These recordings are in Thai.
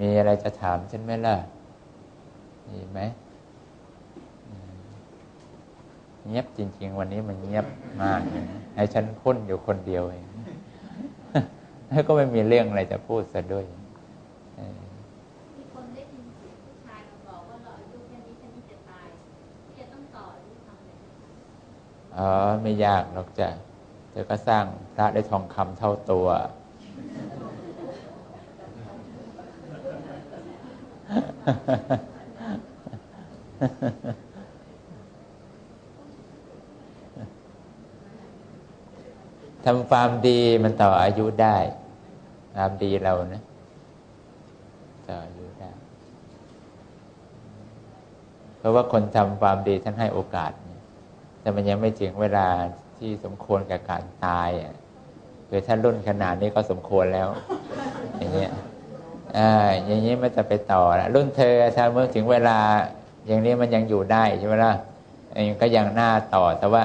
มีอะไรจะถามฉันไหมล่ะมีไหมเงียบจริง ๆ วันนี้มันเงียบมากเลยให้ฉันพูดอยู่คนเดียวเองแล้วก็ไม่มีเรื่องอะไรจะพูดซะด้วยมีคนได้ยินเสียงผู้ชายมาบอกว่าเราอายุแค่นี้แค่นี้จะตายที่จะต้องต่อหรือทำอะไรอ๋อไม่ยากหรอกจ้ะเธอก็สร้างพระได้ทองคำเท่าตัว ทำความดีมันต่ออายุได้ความดีเรานะ ต่ออายุได้ เพราะว่าคนทำความดีท่านให้โอกาส แต่มันยังไม่ถึงเวลาที่สมควรกับการตายอะคือท่านรุ่นขนาดนี้ก็สมควรแล้ว อย่างเงี้ย อ่าอย่างนี้มันจะไปต่อละรุ่นเธอถ้าเมื่อถึงเวลา อย่างนี้มันยังอยู่ได้ใช่ไหมล่ะก็ยังหน้าต่อแต่ว่า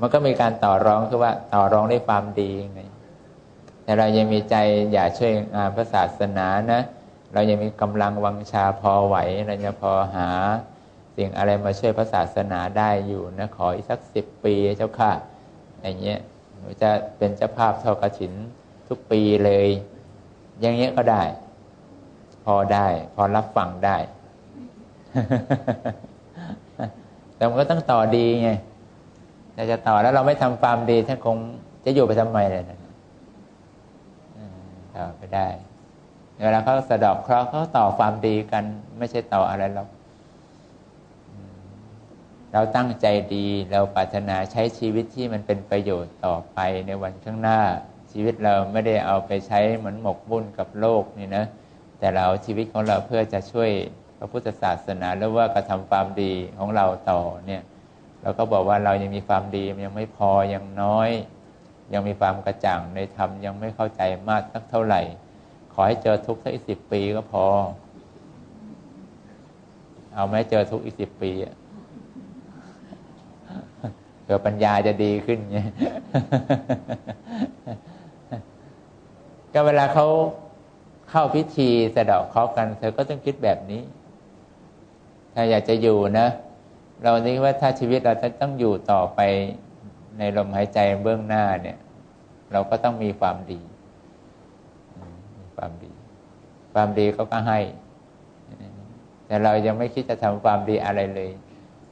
มันก็มีการต่อรองคือว่าต่อรองด้วยความดีไงแต่เรายังมีใจอยากช่วยงานพระศาสนานะ เรายังมีกำลังวังชาพอไหวเราจะพอหาสิ่งอะไรมาช่วยพระศาสนาได้อยู่นะขออีกสักสิบปีเจ้าค่ะอย่างเงี้ยจะเป็นเจ้าภาพท่ากระถินทุกปีเลย อย่างเงี้ยก็ได้ พอได้ พอรับฟังได้ แต่มันก็ต้องต่อดีไงแต่จะต่อแล้วเราไม่ทำความดีท่านคงจะอยู่ไปทำไมเลยนะต่อไปได้เวลาเขาสะดอกเคราะห์เขาต่อความดีกัน ไม่ใช่ต่ออะไรหรอกเราตั้งใจดีเราปรารถนาใช้ชีวิตที่มันเป็นประโยชน์ต่อไปในวันข้างหน้า ชีวิตเราไม่ได้เอาไปใช้เหมือนหมกมุ่นกับโลกนี่นะ แต่เราชีวิตของเราเพื่อจะช่วยพระพุทธศาสนาหรือว่ากระทำความดีของเราต่อเนี่ยเราก็บอกว่าเรายังมีความดียังไม่พอยังน้อย ยังมีความกระจ่างในธรรมยังไม่เข้าใจมากสักเท่าไหร่ ขอให้เจอทุกข์สักอีกสิบปีก็พอ เอาไหมเจอทุกข์อีกสิบปีอะเผื่อปัญญาจะดีขึ้นไงก็เวลาเขา เข้าพิธีสะดอกเคราะห์กัน เธอก็ต้องคิดแบบนี้ ถ้าอยากจะอยู่นะ เราคิดว่าถ้าชีวิตเราจะต้องอยู่ต่อไปในลมหายใจเบื้องหน้าเนี่ย เราก็ต้องมีความดีมีความดี ความดีเขาก็ให้ แต่เรายังไม่คิดจะทำความดีอะไรเลย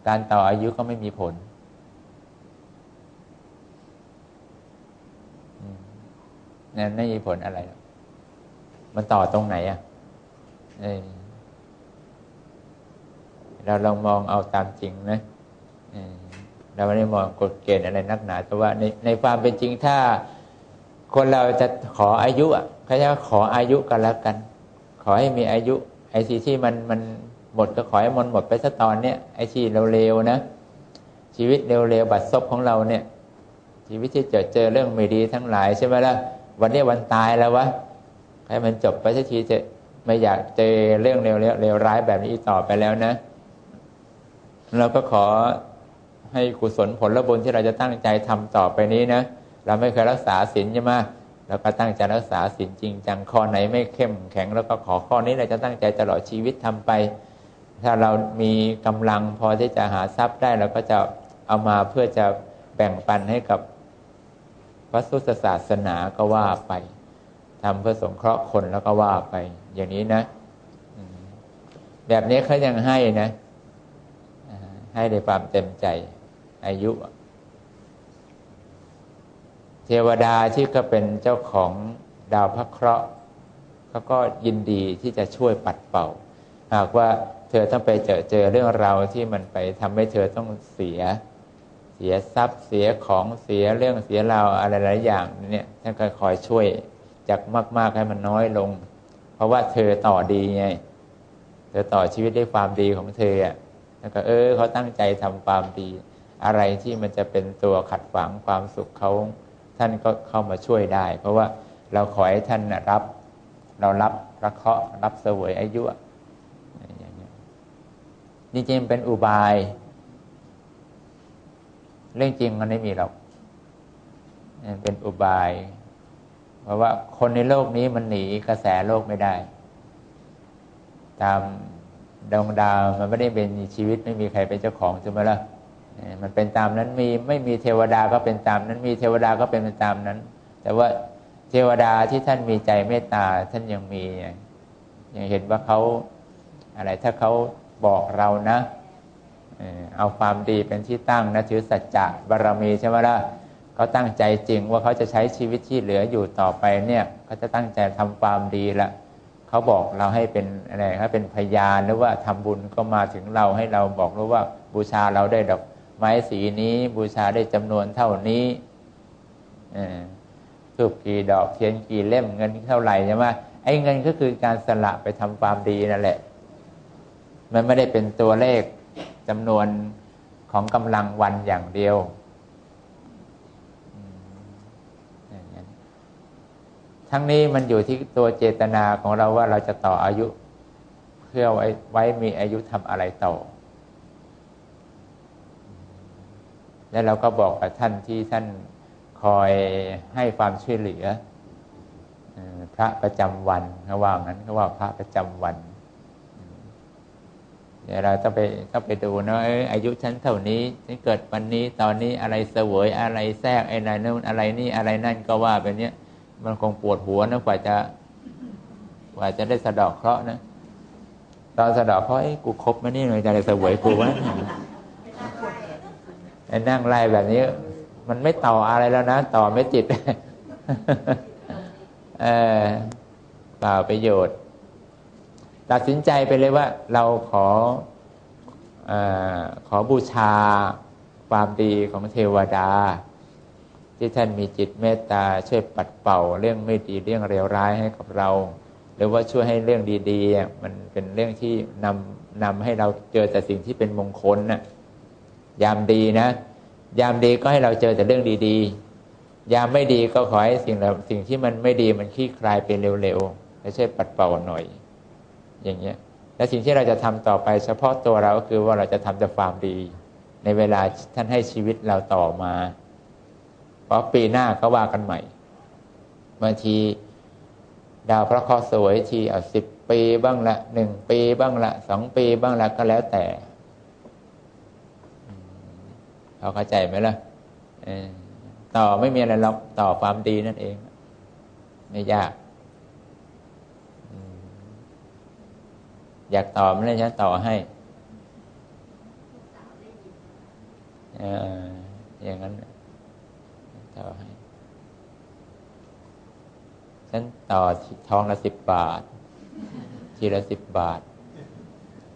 การต่ออายุก็ไม่มีผลนั่นไม่มีผลอะไร มันต่อตรงไหนอะเราลองมองเอาตามจริงนะเราไม่ได้มองกฎเกณฑ์อะไรนักหนา แต่ว่าในในความเป็นจริงถ้าคนเราจะขออายุอะเขาจะขออายุกันแล้วกัน ขอให้มีอายุ ไอ้ที่ที่มันมันหมดก็ขอให้มันหมดไปสักตอนเนี้ยไอ้ที่เร็วๆนะ ชีวิตเร็วๆบัดซบของเราเนี่ย ชีวิตที่เจอเจอเรื่องไม่ดีทั้งหลายใช่ไหมล่ะวันนี้วันตายแล้ววะ ให้มันจบไปสักทีจะไม่อยากเจอเรื่องเร็วๆเร็วร้ายแบบนี้ต่อไปแล้วนะเราก็ขอให้กุศลผลบุญที่เราจะตั้งใจทำต่อไปนี้นะเราไม่เคยรักษาศีลใช่ไหมเราก็ตั้งใจรักษาศีลจริงจังข้อไหนไม่เข้มแข็งแล้วก็ขอข้อนี้เราจะตั้งใจตลอดชีวิตทำไป ถ้าเรามีกำลังพอที่จะหาทรัพย์ได้เราก็จะเอามาเพื่อจะแบ่งปันให้กับพระสุศาสนาก็ว่าไป ทำเพื่อสงเคราะห์คนแล้วก็ว่าไป อย่างนี้นะแบบนี้เขายังให้นะให้ในความเต็มใจอายุ เทวดาที่ก็เป็นเจ้าของดาวพระเคราะห์เขาก็ยินดีที่จะช่วยปัดเป่า หากว่าเธอต้องไปเจอเจอเรื่องราวที่มันไปทำให้เธอต้องเสียเสียทรัพย์เสียของเสียเรื่องเสียราวอะไรหลายอย่างเนี่ยท่านก็คอยช่วย จากมาก ๆ ให้มันน้อยลง เพราะว่าเธอต่อดีไง เธอต่อชีวิตด้วยความดีของเธออะแล้วก็เออเขาตั้งใจทำความดี อะไรที่มันจะเป็นตัวขัดขวางความสุขเขาท่านก็เข้ามาช่วยได้ เพราะว่าเราขอให้ท่านรับ เรารับระเคาะรับเสวยอายุอย่างนี้จริงๆเป็นอุบาย เรื่องจริงมันไม่มีหรอกเป็นอุบาย เพราะว่าคนในโลกนี้มันหนีกระแสโลกไม่ได้ ตามดวงดาวมันไม่ได้เป็นชีวิตไม่มีใครเป็นเจ้าของใช่ไหมล่ะมันเป็นตามนั้นมีไม่มีเทวดาก็เป็นตามนั้นมีเทวดาก็เป็นไปตามนั้น แต่ว่าเทวดาที่ท่านมีใจเมตตาท่านยังมียังเห็นว่าเขาอะไรถ้าเขาบอกเรานะเอาความดีเป็นที่ตั้งนะถือสัจจะบารมีใช่ไหมล่ะ เขาตั้งใจจริงว่าเขาจะใช้ชีวิตที่เหลืออยู่ต่อไปเนี่ยเขาจะตั้งใจทำความดีละเขาบอกเราให้เป็นอะไรครับเป็นพยานหรือว่าทำบุญก็มาถึงเราให้เราบอกรู้ว่าบูชาเราได้ดอกไม้สีนี้ บูชาได้จำนวนเท่านี้ออทูบกี่ดอกเทียนกี่เล่มเงินเท่าไหร่ใช่ไหมไอ้เงินก็คือการสละไปทำความดีนั่นแหละ มันไม่ได้เป็นตัวเลขจำนวนของกำลังวันอย่างเดียวอืมอย่างนั้น ทั้งนี้มันอยู่ที่ตัวเจตนาของเราว่าเราจะต่ออายุ เพื่อไว้ไว้มีอายุทำอะไรต่อ แล้วเราก็บอกกับท่านที่ท่านคอยให้ความช่วยเหลือพระประจำวันเขาว่างั้นเขาว่าพระประจำวันเดี๋ยวเราต้องไปต้องไปดูนะเอยอายุฉันเท่านี้ฉันเกิดวันนี้ตอนนี้อะไรเสวยอะไรแทรกอ้นั่นนู่นอะไรนี่อะไรนั่นก็ว่าไปเนี้ย มันคงปวดหัวนะกว่าจะกว่าจะได้สะเดอกเคราะห์นะตอนสะเดอกเคราะห์เอ้กูครบไหมนี่หน่อยจะได้สวยกูวะไอ้นั่งไล่แบบนี้ มันไม่ต่ออะไรแล้วนะ ต่อไม่จิตเออเปล่าประโยชน์ ตัดสินใจไปเลยว่า เราขอเออขอบูชาความดีของเทวดา ที่ท่านมีจิตเมตตาช่วยปัดเป่าเรื่องไม่ดีเรื่องเลวร้ายให้กับเรา หรือว่าช่วยให้เรื่องดีๆมันเป็นเรื่องที่นำนำให้เราเจอแต่สิ่งที่เป็นมงคลน่ะยามดีนะ ยามดีก็ให้เราเจอแต่เรื่องดีๆ ยามไม่ดีก็ขอให้สิ่งสิ่งที่มันไม่ดีมันคลี่คลายไปเร็วๆและช่วยปัดเป่าหน่อย อย่างเงี้ยและสิ่งที่เราจะทำต่อไปเฉพาะตัวเราก็คือว่าเราจะทำแต่ความดี ในเวลาท่านให้ชีวิตเราต่อมา เพราะปีหน้าก็ว่ากันใหม่บางทีดาวพระเคราะห์สวยทีเอาสิบปีบ้างละหนึ่งปีบ้างละสองปีบ้างละก็แล้วแต่เขาเข้าใจไหมล่ะต่อไม่มีอะไรหรอกต่อความดีนั่นเอง ไม่ยากอยากต่อไม่ได้ฉันต่อให้ออย่างนั้น ต่อให้ฉันต่อทองละสิบบาท ทีละสิบบาท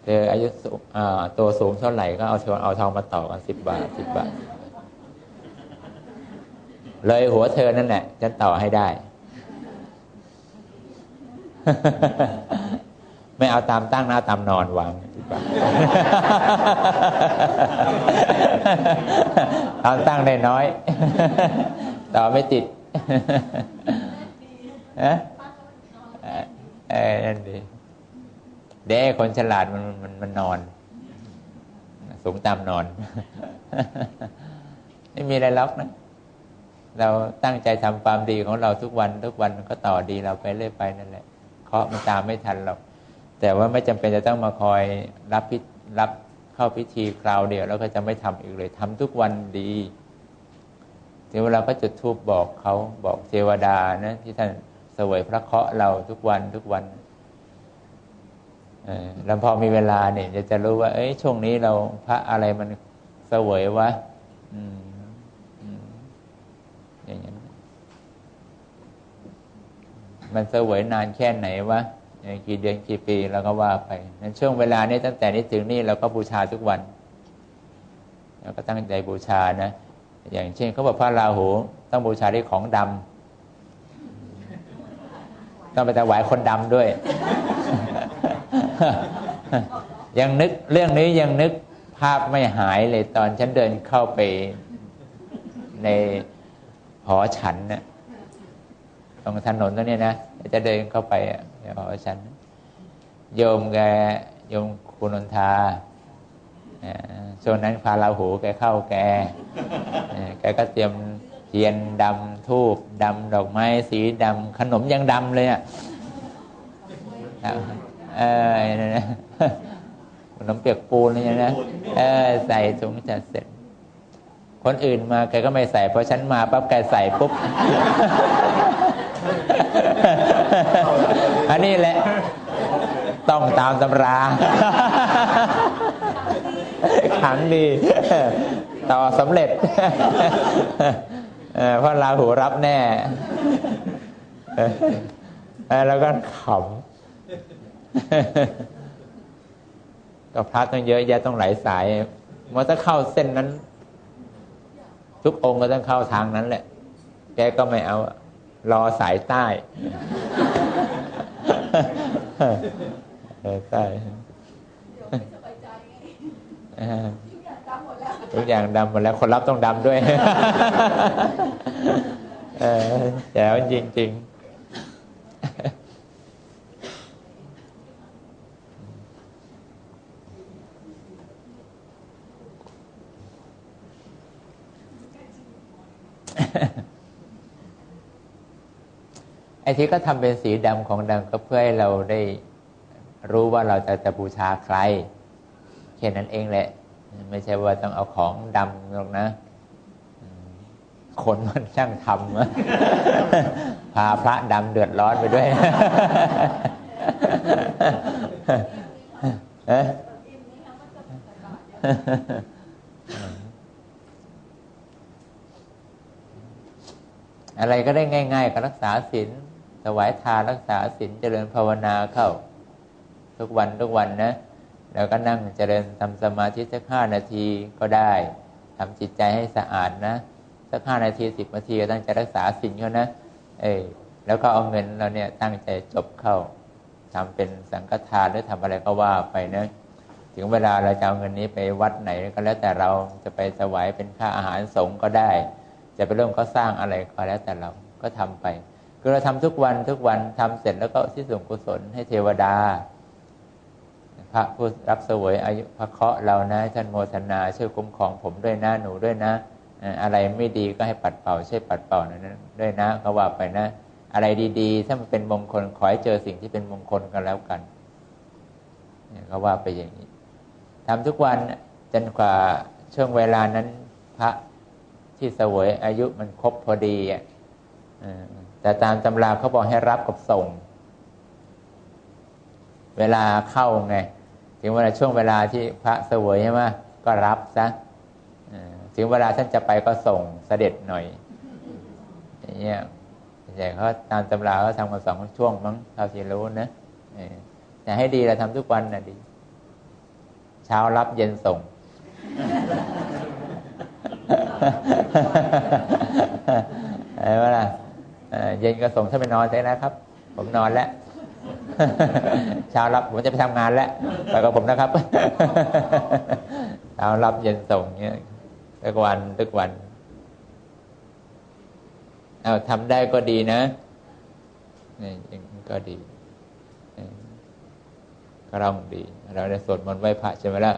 เธออายุสูงอ่าตัวสูงเท่าไหร่ก็เอาเอาทองมาต่อกันสิบบาทสิบบาท เลยหัวเธอนั่นแหละฉันต่อให้ได้ ไม่เอาตามตั้งหนะเอาตามนอนวางสิบบาท ตาตั้งได้น้อย ต่อไม่ติดฮะเออเออนั่นดีเด็กคนฉลาดมันมันมันนอน สูงตามนอน ไม่มีอะไรล็อกนะ เราตั้งใจทำความดีของเราทุกวัน ทุกวันก็ต่อดีเราไปเรื่อยไปนั่นแหละเคาะมันตามไม่ทันหรอกแต่ว่าไม่จำเป็นจะต้องมาคอยรับพิรับ เข้าพิธีคราวเดียวแล้วก็จะไม่ทำอีกเลยทำทุกวันดีถึงเวลาก็จุดธูปบอกเขาบอกเทวดานะที่ท่านเสวยพระเคราะห์เราทุกวันทุกวันแล้วพอมีเวลาเนี่ยจะจะรู้ว่า เอ้ยช่วงนี้เราพระอะไรมันเสวยวะอย่างนั้นมันเสวยนานแค่ไหนวะ กี่เดือนกี่ปีเราก็ว่าไปในช่วงเวลานี้ตั้งแต่นี้ถึงนี่เราก็บูชาทุกวันเราก็ตั้งใจบูชานะอย่างเช่นเขาบอกพระราหูต้องบูชาด้วยของดำต้องไปถวายคนดำด้วย ยังนึกเรื่องนี้ยังนึกภาพไม่หายเลยตอนฉันเดินเข้าไปในหอฉันนะ ตรงถนนตรงนี้นะจะเดินเข้าไปอะในหอฉัน โยมแกโยมคุณนนทาช่วงนั้นพาราหูแกเข้าแกแกก็เตรียมเทียนดำทูบดำดอกไม้สีดำขนมยังดำเลยอะเออนั่นนะขนมเปียกปูนนี่นะเออใส่ถุงจัดเสร็จ คนอื่นมาแกก็ไม่ใส่พอฉันมาปั๊บแกใส่ปุ๊บ อันนี้แหละ ต้องตามตำรา ขังดี ต่อสำเร็จเพราะราหูรับแน่แล้วก็ขำก็พระต้องเยอะแยะต้องหลายสายมันถ้าเข้าเส้นนั้น ทุกองค์ก็ต้องเข้าทางนั้นแหละ แกก็ไม่เอา รอสายใต้เออใต้เออทุกอย่างดำหมดแล้วคนรับต้องดำด้วยเออแจ๋วจริง ๆ ไอ้ที่ก็ทำเป็นสีดำของดำก็เพื่อให้เราได้รู้ว่าเราจะจะบูชาใครแค่นั้นเองแหละ ไม่ใช่ว่าต้องเอาของดำหรอกนะคนมันช่างทำพาพระดำเดือดร้อนไปด้วยอะไรก็ได้ง่าย ๆ ก็รักษาศีล ถวายทานรักษาศีลเจริญภาวนาเข้า ทุกวันทุกวันนะ แล้วก็นั่งเจริญทำสมาธิสักห้านาทีก็ได้ทำจิตใจให้สะอาดนะ สักห้านาทีสิบนาทีก็ตั้งใจรักษาศีลเขานะ เออแล้วก็เอาเงินเราเนี่ยตั้งใจจบเข้าทำเป็นสังฆทานหรือทำอะไรก็ว่าไปนะถึงเวลาเราจะเอาเงินนี้ไปวัดไหนก็แล้วแต่เราจะไปถวายเป็นค่าอาหารสงฆ์ก็ได้ จะไปเริ่มเขาสร้างอะไรก็แล้วแต่เราก็ทำไป คือเราทำทุกวันทุกวันทำเสร็จแล้วก็ที่ส่วนกุศลให้เทวดา พระผู้รับเสวยอายุพระเคราะห์เรานะท่านโมทนาช่วยคุ้มครองผมด้วยนะหนูด้วยนะ อะไรไม่ดีก็ให้ปัดเป่าช่วยปัดเป่านะด้วยนะก็ว่าไปนะ อะไรดีๆ ถ้ามันเป็นมงคลขอให้เจอสิ่งที่เป็นมงคลกันแล้วกันเนี่ยก็ว่าไปอย่างนี้ทำทุกวันจนกว่าช่วงเวลานั้นพระที่เสวยอายุมันครบพอดีอะ แต่ตามตำราเขาบอกให้รับกับส่ง เวลาเข้าไง ถึงเวลาช่วงเวลาที่พระเสวยใช่ไหมก็รับซะถึงเวลาท่านจะไปก็ส่งเสด็จหน่อยอย่างเงี้ยแต่เขาตามตำราเขาทำกันสองช่วงมั้งเท่าที่รู้นะออแต่ให้ดีเราทำทุกวันนะดี เช้ารับเย็นส่ง เห็นไหมล่ะเอ่อเย็น ก็ส่งท่านไปนอนได้นะครับ ผมนอนแล้วเช้ารับผมจะไปทำงานแล้วไปกับผมนะครับเช้ารับเย็นส่งเงี้ยทุกวันทุกวันเอาทำได้ก็ดีนะนี่ก็ดีก็ร่องดี เราได้สวดมนต์ไหว้พระใช่ไหมล่ะ